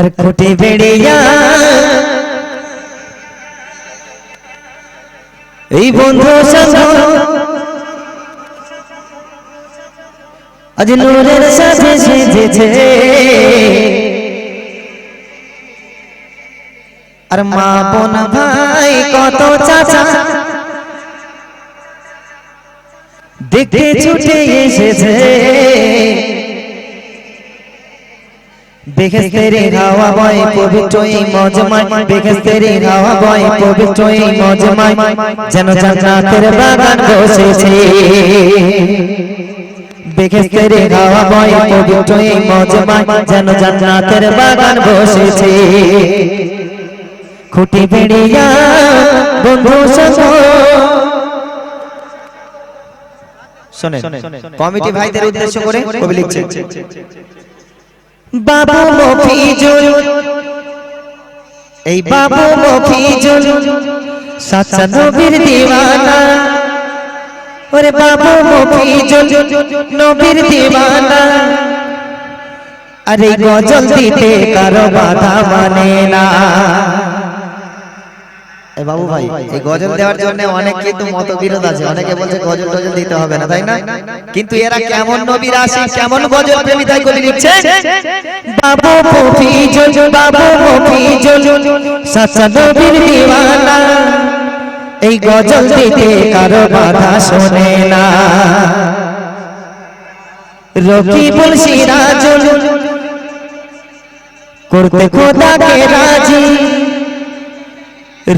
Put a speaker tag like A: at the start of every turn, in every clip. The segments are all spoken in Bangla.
A: আর বেড়িয়া। এই বন্ধু সঙ্গ আজ নূরের সাথে সেজেছে। আর মা বোন ভাই কত চাচা। দেখতে ছুটে এসেছে। বেহেস্তেরি হাওয়া বয় পবিত্র এই মজমায়। বেহেস্তেরি হাওয়া বয় পবিত্র এই মজমায়। যেন জান্নাতের বাগান বসেছে। বেহেস্তেরি হাওয়া বয় পবিত্র এই মজমায়। যেন জান্নাতের বাগান বসেছে। খুঁটি বেড়িয়া বন্ধু সঙ্গ শোনেন কমিটি ভাইদের উদ্দেশ্য করে কবি লিখছে। বাবু মফিজুল। এই বাবু মফিজুল। সাচা নবীর দিওয়ানা। ওরে বাবু মফিজুল, নবীর দিওয়ানা। আরে গজল দিতে কারও বাধা মানে না। বাবু ভাই এই গজল দেওয়ার জন্য অনেক কিন্তু মতবিরোধ আছে। অনেকে বলছে গজল টজল দিতে হবে না তাই না? কিন্তু এরা কেমন নবীর আসি কেমন গজল প্রেমী তাই করে দিচ্ছে বাবু মফিজুল বাবু মফিজুল সাচ্চা নবীর দিওয়ানা। এই গজল দিতে কারও বাধা শোনে না। রকিবুল সিরাজুল করতে খোদাকে রাজি।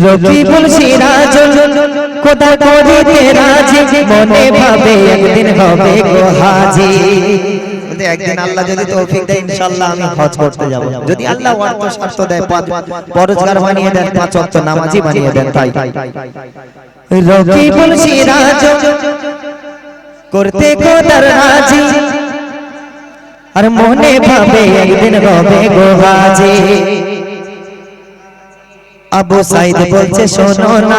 A: রকিবুল সিরাজুল খোদা করিতে রাজি? মনে ভাবে একদিন হবে গো হাজি। একদিন আল্লাহ যদি তৌফিক দেয় ইনশাআল্লাহ আমি হজ করতে যাব। যদি আল্লাহ অর্থ স্বার্থ দেয় পাঁচ পরোজগার বানিয়ে দেন পাঁচ ওয়াক্ত নামাজি বানিয়ে দেন তাই। রকিবুল সিরাজুল করতে খোদার রাজি? আর মনে ভাবে একদিন হবে গো হাজি। আবু সাইদ বলছে শোনো না।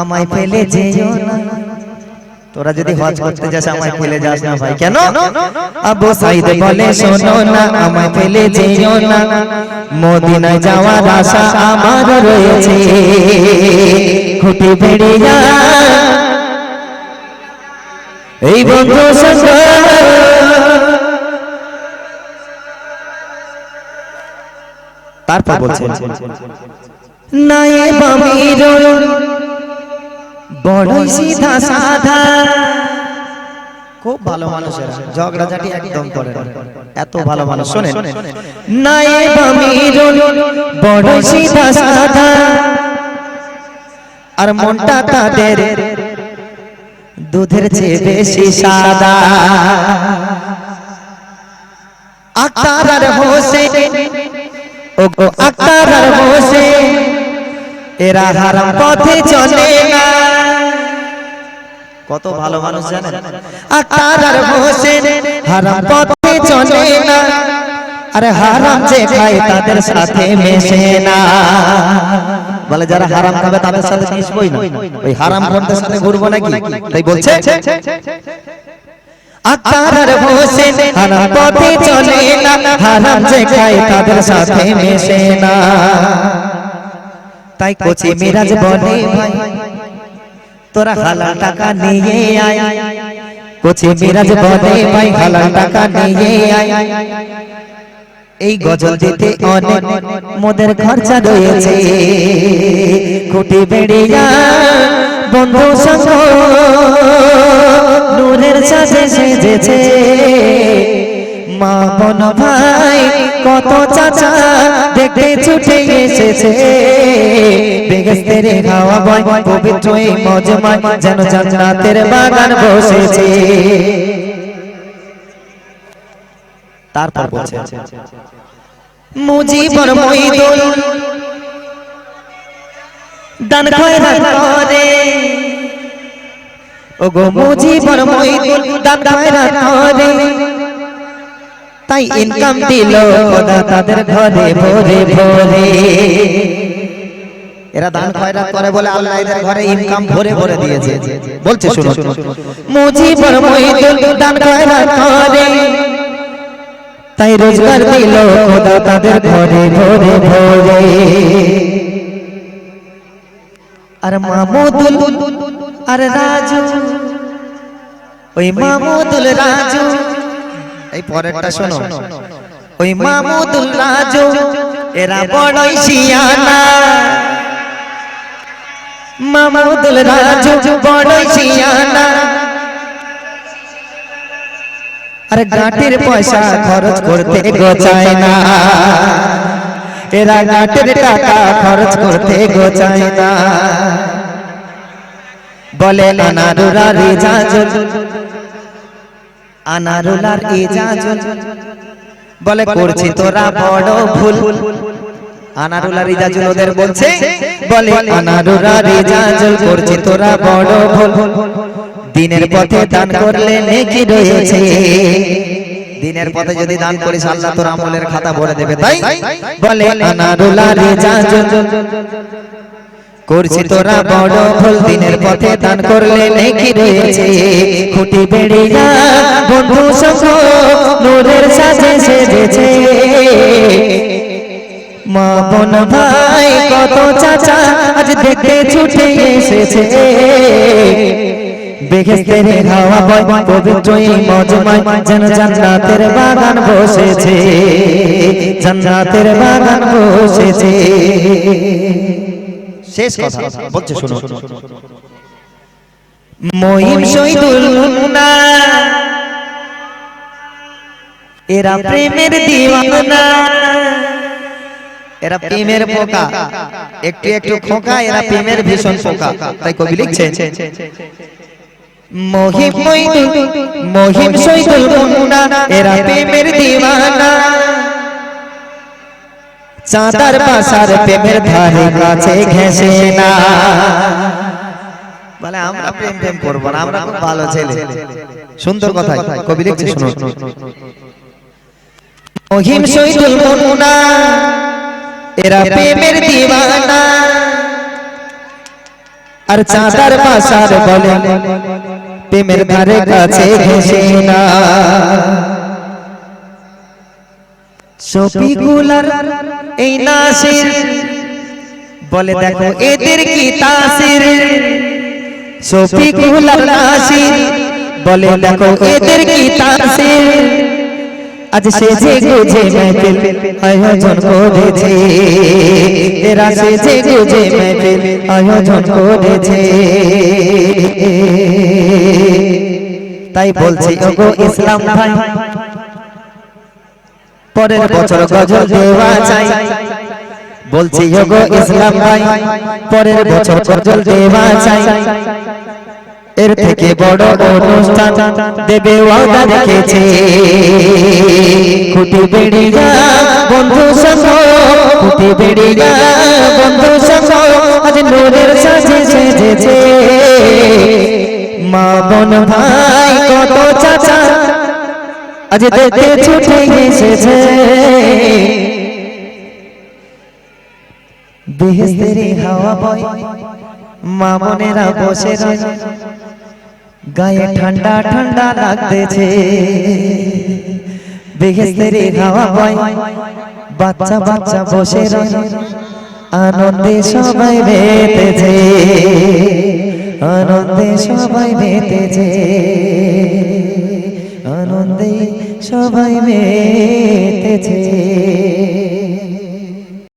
A: আমায় ফেলে যেও না। তোরা যদি হজ করতে যাস আমায় ফেলে যাস না ভাই। কেন? আবু সাইদ বলে শোনো না আমায় ফেলে যেও না। মদিনায় যাওয়ার আশা আমার রয়েছে। খুঁটি বেড়িয়া এই বন্ধু সঙ্গ তারপর বলছে নাই বামির বড় সিধা সাধা খুব ভালো মানুষের ঝগড়াঝাটি একদম করে এত ভালো মানুষ শোনেন। নাই বামির বড় সিধা সাধা আর মনটা তাদের দুধের চেয়ে বেশি সাদা। আক্তার হোসেন ও আক্তার হোসেন, এরা হারাম পথে চলে না। কত ভালো মানুষ জানেন? আক্তার হোসেন হারাম পথে চলে না। আরে হারাম যে খায় তাদের সাথে মেশে না। বলে যারা হারাম খাবে তাদের সাথে মিশবই না? ওই হারাম খোরদের সাথে ঘুরবো নাকি? তাই বলছে? আক্তার আর হোসেন হারাম পথে চলে না, হারাম যে খায় তাদের সাথে মেশে না। তাই কোচি মিরাজ বলে, ভাই, তোরা হালাল টাকা নিয়ে আয়। কোচি মিরাজ বলে, ভাই, হালাল টাকা নিয়ে আয়। এই গজল দিতে অনেক মোদের খরচা রয়েছে। খুঁটি বেড়িয়া বন্ধু সঙ্গ নূরের সাথে সেজেছে। মা বোন ভাই, কত চাচা দেখতে ছুটে এসেছে। বেগস্তের হাওয়া বয়, পবিত্র এই মজমায়, যেন জান্নাতের বাগান বসেছে। তারপর বলছে, মুজিবর মইদুল দান করে। ও গো মুজিবর মইদুল দান খয়রাত করে তাই ইনকাম দিল খোদা তাদের ঘরে ভরে ভরে। এরা দান খয়রাত করে বলে আল্লাহ এদের ঘরে ইনকাম ভরে ভরে দিয়েছে। বলছে শুনো মুজিবর মইদুল দান খয়রাত করে। তাই রোজগার দিল খোদা তাদের ঘরে ভরে ভরে। আর মামুদুল আর রাজু। ওই মামুদুল রাজু। এই পরেরটা শোনো। ওই মামুদুল রাজু। এরা বড়ই শিয়ানা। মামুদুল রাজু বড়ই শিয়ানা। আর গাঁটের পয়সা খরচ করতে গোচায় না। এরা গাঁটের টাকা খরচ করতে গোচায় না। বলে আনারুলার ইজাজত। আনারুলার ইজাজত। বলে, করছি তোরা বড় ভুল। আনারুলার ইজাজুল ওদের বলছে? বলে আনারুলার ইজাজুল করছি তোরা বড় ভুল। দিনের পথে দান করলে নেকি রয়েছে। দিনের পথে যদি দান করিস আল্লাহ তোর আমলের খাতা ভরে দেবে। তাই? বলে আনারুলার ইজাজুল করছি তোরা বড় ভুল দিনের পথে দান করলে নেকি রয়েছে খুঁটি বেড়িয়া বন্ধু সঙ্গ নূরের সাথে সেজেছে। মা বোন ভাই কত চাচা আজ দেখতে ছুটে এসেছে। বেহেস্তের হাওয়া বয় পবিত্র এই যেন জান্নাতের বাগান বসেছে, জান্নাতের বাগান বসেছে। শেষ কথা, বলছে শুনো মহিম শহীদুল মুন্না, এরা প্রেমের দিওয়ানা। এরা প্রেমের পোকা। একটু একটু খোকা, এরা প্রেমের ভীষণ পোকা। তাই কবি লিখছে মহিম মহিম শহীদুল মুন্না এরা প্রেমের দিওয়ানা। চাঁদার পাশার প্রেমের ধারে কাছে ঘেসে না। বলে, আমরা প্রেম প্রেম করব না, আমরা খুব ভালো ছেলে। সুন্দর কথা, কবি লিখছে শুনো মহিম শহীদুল মুন্না এরা প্রেমের দিওয়ানা। আর চাঁদার পাশার বলে, প্রেমের ধারে কাছে ঘেসে না। শফিকুলার এই নাসির, বলে দেখো এদের কি তাসির? শফিকুলার নাসির, বলে দেখো এদের কি তাসির? আজ সেজে গুজে মেহফিল আয়োজন করেছে এরা সেজে গুজে মেহফিল আয়োজন করেছে তাই বলছি ওগো ইসলাম ভাই পরের বছর গজল দেওয়া চাই। বলছি ওগো ইসলাম ভাই পরের বছর গজল দেওয়া চাই। এর থেকে বড় অনুষ্ঠান দেবে ওয়াদা রেখেছে। খুঁটি বেড়িয়া বন্ধু সঙ্গ। খুঁটি বেড়িয়া বন্ধু সঙ্গ। আজ নূরের সাজে সেজেছে। মা বোন ভাই কত চাচা। আজ দেখতে ছুটে এসেছে। বেহেস্তের হাওয়া বয়। মামনেরা বসে গায়ে ঠান্ডা ঠান্ডা লাগতেছে। বেহেস্তের হাওয়া বয়। বাচ্চা বাচ্চা বসে আনন্দে সবাই বেতেছে আনন্দে সবাই বেতেছে আনন্দে সবাই মেতেছে